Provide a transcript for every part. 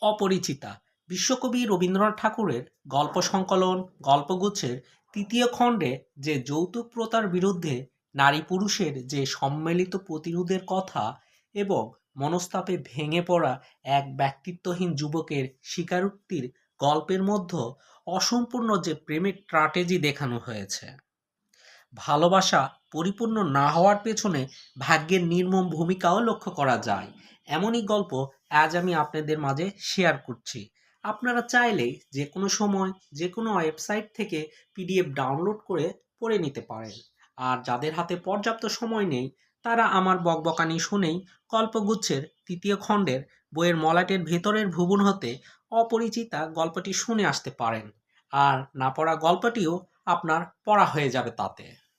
অপরিচিতা। বিশ্বকবি রবীন্দ্রনাথ ঠাকুরের গল্প সংকলন গল্পগুচ্ছের তৃতীয় খণ্ডে যে যৌতুক প্রথার বিরুদ্ধে নারী পুরুষের যে সম্মিলিত প্রতিরোধের কথা এবং মনস্তাপে ভেঙে পড়া এক ব্যক্তিত্বহীন যুবকের স্বীকারোক্তির গল্পের মধ্যে অসম্পূর্ণ যে প্রেমের ট্র্যাটেজি দেখানো হয়েছে। ভালোবাসা পরিপূর্ণ না হওয়ার পেছনে ভাগ্যের নির্মম ভূমিকাও লক্ষ্য করা যায়। এমনই গল্প আজ আমি আপনাদের মাঝে শেয়ার করছি। আপনারা চাইলেই যে কোনো সময় যে কোনো ওয়েবসাইট থেকে পিডিএফ ডাউনলোড করে পড়ে নিতে পারেন। আর যাদের হাতে পর্যাপ্ত সময় নেই, তারা আমার বকবকানি শুনেই গল্পগুচ্ছের তৃতীয় খণ্ডের বইয়ের মলাটের ভেতরের ভুবন হতে অপরিচিতা গল্পটি শুনে আসতে পারেন। আর না পড়া গল্পটিও আপনার পড়া হয়ে যাবে তাতে।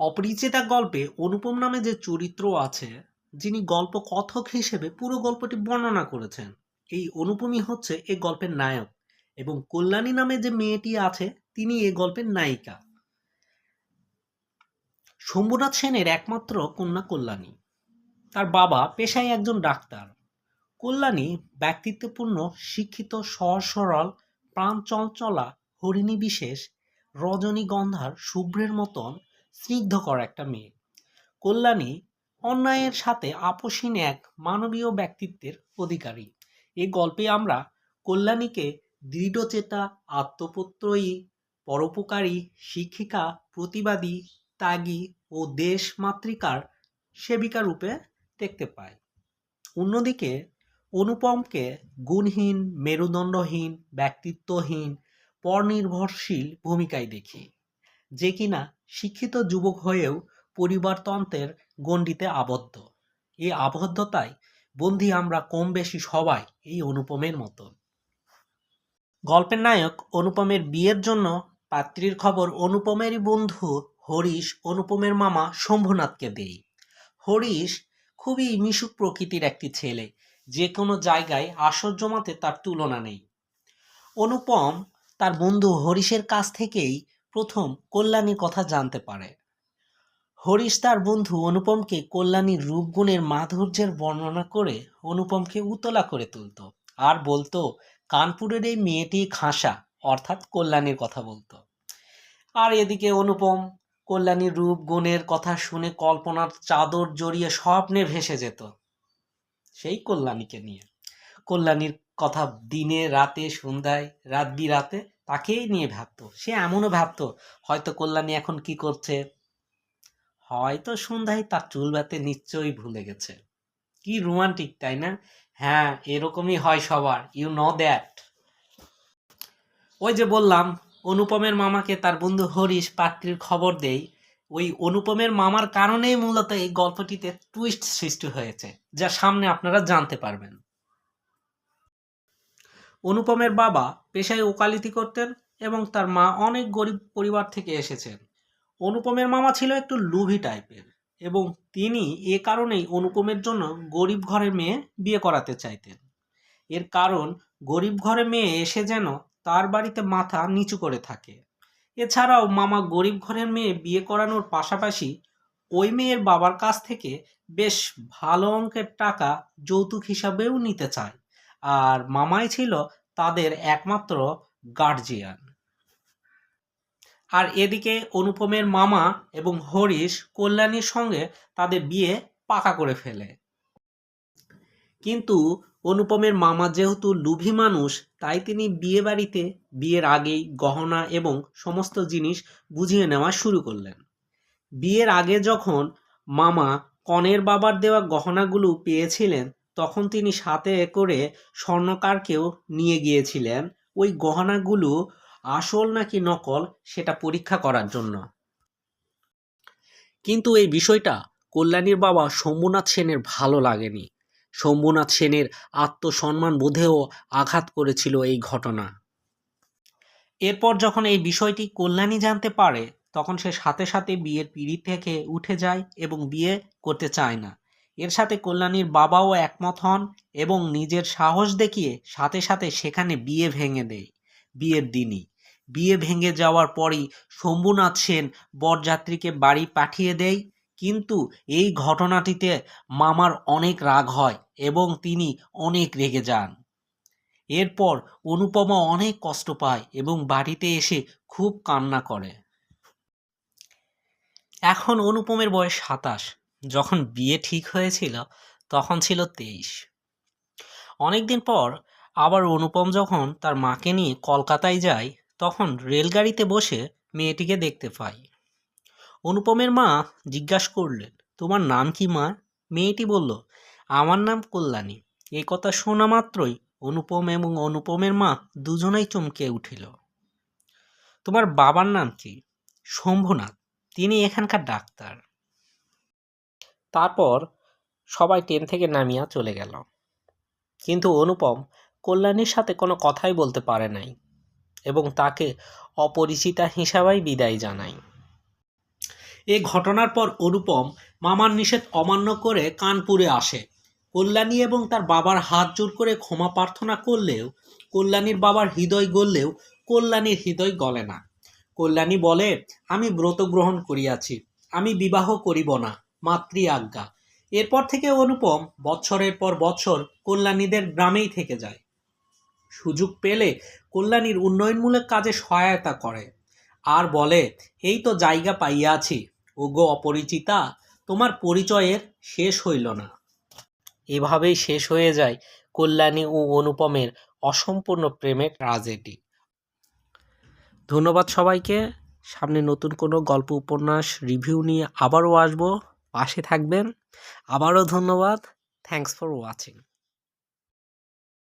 অপরিচিতা গল্পে অনুপম নামে যে চরিত্র আছে, যিনি গল্প কথক হিসেবে পুরো গল্পটি বর্ণনা করেছেন, এই অনুপমই হচ্ছে এই গল্পের নায়ক এবং কল্যাণী নামে যে মেয়েটি আছে, তিনি এ গল্পের নায়িকা। শম্ভুনাথ সেনের একমাত্র কন্যা কল্যাণী। তার বাবা পেশায় একজন ডাক্তার। কল্যাণী ব্যক্তিত্বপূর্ণ, শিক্ষিত সহজ সরল প্রাণ চঞ্চলা, হরিণী বিশেষ, রজনীগন্ধার, শুভ্রের মতন স্নিগ্ধকর একটা মেয়ে। কল্যাণী অন্যায়ের সাথে আপোষহীন এক মানবীয় ব্যক্তিত্বের অধিকারী। এই গল্পে আমরা কল্যাণীকে দৃঢ়চেতা, আত্মপ্রত্যয়ী, পরোপকারী, শিক্ষিকা, প্রতিবাদী, ত্যাগী ও দেশমাতৃকার সেবিকা রূপে দেখতে পাই অন্যদিকে অনুপমকে গুণহীন, মেরুদণ্ডহীন, ব্যক্তিত্বহীন, পরনির্ভরশীল ভূমিকায় দেখি। যে কিনা শিক্ষিত যুবক হয়েও পরিবারতন্ত্রের গণ্ডিতে আবদ্ধ। এই আবদ্ধতায় বন্দি আমরা কম বেশি সবাই এই অনুপমের মতো গল্পের নায়ক অনুপমের বিয়ের জন্য পাত্রীর খবর অনুপমেরই বন্ধু হরিশ অনুপমের মামা শম্ভুনাথকে দেই। হরিশ খুবই মিশুক প্রকৃতির একটি ছেলে, যে কোনো জায়গায় আসর জমাতে তার তুলনা নেই। অনুপম তার বন্ধু হরিশের কাছ থেকেই প্রথম কল্যাণীর কথা জানতে পারে। হরিশ তার বন্ধু অনুপমকে কল্যাণীর রূপগুণের মাধুর্যের বর্ণনা করে অনুপমকে উতলা করে তুলত আর বলতো, কানপুরের এই মেয়েটি খাসা। অর্থাৎ কল্যাণীর কথা বলতো। আর এদিকে অনুপম কল্যাণীর রূপ গুণের কথা শুনে কল্পনার চাদর জড়িয়ে স্বপ্নে ভেসে যেত সেই কল্যাণীকে নিয়ে। কল্যাণীর কথা দিনে, রাতে, সন্ধ্যায়, রাত বিরাতে তাকেই নিয়ে ভাবতো, সে এমনও ভাবতো, হয়তো কল্যাণী এখন কি করছে? হয়তো সন্ধ্যায় তার চুল বাতে নিশ্চয়ই ভুলে গেছে। কি রোমান্টিক, তাই না? হ্যাঁ এরকমই হয় সবার ইউ নো দ্যাট ওই যে বললাম, অনুপমের মামাকে তার বন্ধু হরিশ পাত্রীর খবর দেই, ওই অনুপমের মামার কারণেই মূলত এই গল্পটিতে টুইস্ট সৃষ্টি হয়েছে, যা সামনে আপনারা জানতে পারবেন। অনুপমের বাবা পেশায় ওকালিতি করতেন এবং তার মা অনেক গরিব পরিবার থেকে এসেছেন। অনুপমের মামা ছিল একটু লুভি টাইপের এবং তিনি এ কারণেই অনুপমের জন্য গরিব ঘরের মেয়ে বিয়ে করাতে চাইতেন। এর কারণ, গরিব ঘরে মেয়ে এসে যেন তার বাড়িতে মাথা নিচু করে থাকে। এছাড়াও মামা গরিব ঘরের মেয়ে বিয়ে করানোর পাশাপাশি ওই মেয়ের বাবার কাছ থেকে বেশ ভালো অঙ্কের টাকা যৌতুক হিসাবেও নিতে চায়। আর মামাই ছিল তাদের একমাত্র গার্জিয়ান আর এদিকে অনুপমের মামা এবং হরিশ কল্যাণীর সঙ্গে তাদের বিয়ে পাকা করে ফেলে। কিন্তু অনুপমের মামা যেহেতু লুভি মানুষ, তাই তিনি বিয়ে বাড়িতে বিয়ের আগেই গহনা এবং সমস্ত জিনিস বুঝিয়ে নেওয়া শুরু করলেন। বিয়ের আগে যখন মামা কনের বাবার দেওয়া গহনাগুলো পেয়েছিলেন তখন তিনি সাথে করে স্বর্ণকারকেও নিয়ে গিয়েছিলেন। ওই গহনাগুলো আসল নাকি নকল সেটা পরীক্ষা করার জন্য। কিন্তু এই বিষয়টা কল্যাণীর বাবা শম্ভুনাথ সেনের ভালো লাগেনি। শম্ভুনাথ সেনের আত্মসম্মান বোধেও আঘাত করেছিল এই ঘটনা। এরপর যখন এই বিষয়টি কল্যাণী জানতে পারে, তখন সে সাথে সাথে বিয়ের পিড়ি থেকে উঠে যায় এবং বিয়ে করতে চায় না। এর সাথে কল্যাণীর বাবাও একমত হন এবং নিজের সাহস দেখিয়ে সাথে সাথে সেখানে বিয়ে ভেঙে দেয়। বিয়ের দিনই। বিয়ে ভেঙে যাওয়ার পরই শম্ভুনাথ সেন বরযাত্রীকে বাড়ি পাঠিয়ে দেয়। কিন্তু এই ঘটনাটিতে মামার অনেক রাগ হয় এবং তিনি অনেক রেগে যান। এরপর অনুপমা অনেক কষ্ট পায় এবং বাড়িতে এসে খুব কান্না করে। এখন অনুপমের বয়স সাতাশ। যখন বিয়ে ঠিক হয়েছিল, তখন ছিল তেইশ। অনেকদিন পর আবার অনুপম যখন তার মাকে নিয়ে কলকাতায় যায়, তখন রেলগাড়িতে বসে মেয়েটিকে দেখতে পাই। অনুপমের মা জিজ্ঞাসা করলেন, তোমার নাম কি মা? মেয়েটি বলল, আমার নাম কল্যাণী। এই কথা শোনা মাত্রই অনুপম এবং অনুপমের মা দুজনেই চমকে উঠিল। তোমার বাবার নাম কি? শম্ভুনাথ। তিনি এখানকার ডাক্তার। তারপর সবাই ট্রেন থেকে নামিয়া চলে গেল। কিন্তু অনুপম কল্যাণীর সাথে কোনো কথাই বলতে পারে নাই এবং তাকে অপরিচিতা হিসাবেই বিদায় জানায়। এ ঘটনার পর অনুপম মামার নিষেধ অমান্য করে কানপুরে আসে। কল্যাণী এবং তার বাবার হাত জোর করে ক্ষমা প্রার্থনা করলেও কল্যাণীর বাবার হৃদয় গললেও কল্যাণীর হৃদয় গলে না। কল্যাণী বলে, আমি ব্রত গ্রহণ করিয়াছি। আমি বিবাহ করিব না। মাতৃ আজ্ঞা এরপর থেকে অনুপম বছরের পর বছর কল্যাণীদের গ্রামেই থেকে যায়। সুযোগ পেলে কল্যাণীর উন্নয়নমূলক কাজে সহায়তা করে। আর বলে, এই তো জায়গা পাইয়াছি। ওগো অপরিচিতা, তোমার পরিচয়ের শেষ হইল না। এভাবেই শেষ হয়ে যায় কল্যাণী ও অনুপমের অসম্পূর্ণ প্রেমের ট্রাজেডি। ধন্যবাদ সবাইকে। সামনে নতুন কোনো গল্প উপন্যাস রিভিউ নিয়ে আবারও আসব। পাশে থাকবেন। আবারও ধন্যবাদ। Thanks for watching